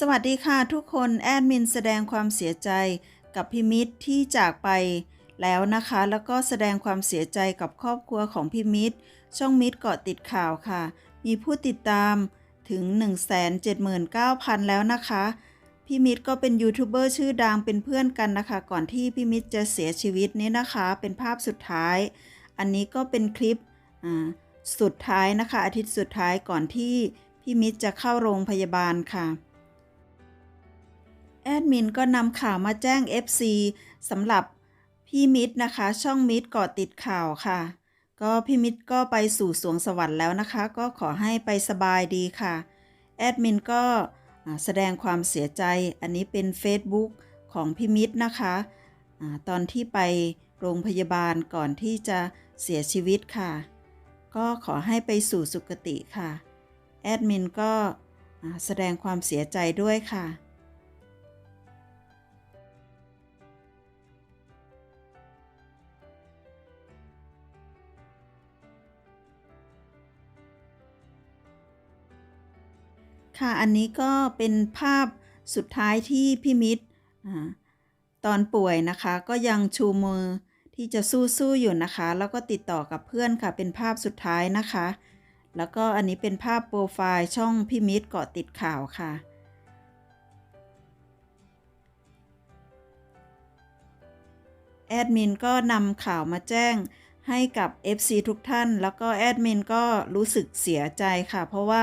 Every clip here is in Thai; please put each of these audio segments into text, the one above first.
สวัสดีค่ะทุกคนแอดมินแสดงความเสียใจกับพี่มิตรที่จากไปแล้วนะคะ แล้วก็แสดงความเสียใจกับครอบครัวของพี่มิตรช่องมิตรเกาะติดข่าวค่ะ มีผู้ติดตามถึง 179,000 แล้วนะคะพี่มิตรก็เป็นยูทูบเบอร์ชื่อดังเป็นเพื่อนกันนะคะ ก่อนที่พี่มิตรจะเสียชีวิตนี้นะคะ เป็นภาพสุดท้าย อันนี้ก็เป็นคลิปอ่าสุดท้ายนะคะ อาทิตย์สุดท้ายก่อนที่พี่มิตรจะเข้าโรงพยาบาลค่ะ แอดมินก็นำข่าวมาแจ้ง FC สำหรับพี่มิตรนะคะ ช่องมิตรเกาะติดข่าวค่ะ ก็พี่มิตรก็ไปสู่สวงสวรรค์แล้วนะคะ ก็ขอให้ไปสบายดีค่ะ แอดมินก็แสดงความเสียใจ อันนี้เป็น Facebook ของพี่มิตรนะคะอตอนที่ไปโรงพยาบาลก่อนที่จะเสียชีวิตค่ะ ก็ขอให้ไปสู่สุคติค่ะ แอดมินก็แสดงความเสียใจด้วยค่ะ ค่ะอันนี้ก็เป็นภาพสุดท้ายที่พี่มิตรตอนป่วยนะคะ ก็ยังชูมือที่จะสู้ๆอยู่นะคะ แล้วก็ติดต่อกับเพื่อนค่ะ เป็นภาพสุดท้ายนะคะ แล้วก็อันนี้เป็นภาพโปรไฟล์ช่องพี่มิตรเกาะติดข่าวค่ะแอดมินก็นำข่าวมาแจ้งให้กับ FC ทุกท่าน แล้วก็แอดมินก็รู้สึกเสียใจค่ะ เพราะว่า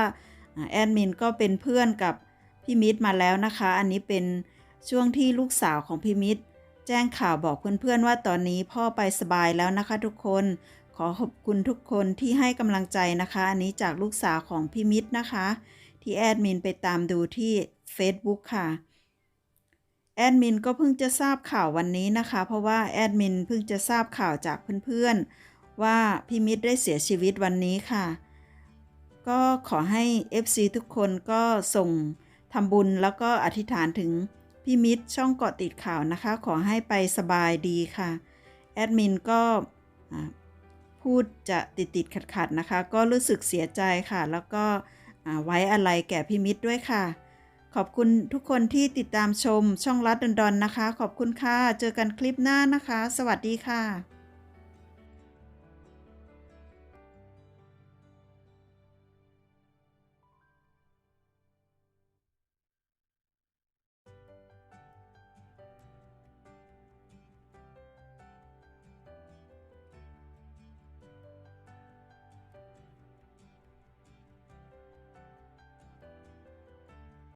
แอดมินก็เป็นเพื่อนกับพี่มิตรมาแล้วนะคะ อันนี้เป็นช่วงที่ลูกสาวของพี่มิตร แจ้งข่าวบอกเพื่อนๆว่าตอนนี้พ่อไปสบายแล้วนะคะทุกคนขอขอบคุณทุกคนที่ให้กำลังใจนะคะ อันนี้จากลูกสาวของพี่มิตรนะคะ ที่แอดมินไปตามดูที่ Facebook ค่ะ แอดมินก็เพิ่งจะทราบข่าววันนี้นะคะ เพราะว่าแอดมินเพิ่งจะทราบข่าวจากเพื่อนๆว่าพี่มิตรได้เสียชีวิตวันนี้ค่ะ ก็ขอให้ FC ทุกคนก็ส่งทำบุญแล้วก็อธิษฐานถึงพี่มิตรช่องเกาะติดข่าวนะคะ ขอให้ไปสบายดีค่ะ แอดมินก็พูดจะติดติดขัดขัดๆนะคะ ก็รู้สึกเสียใจค่ะ แล้วก็ไว้อะไรแก่พี่มิตรด้วยค่ะ ขอบคุณทุกคนที่ติดตามชมช่องรัดดอนๆนะคะ ขอบคุณค่ะ เจอกันคลิปหน้านะคะ สวัสดีค่ะ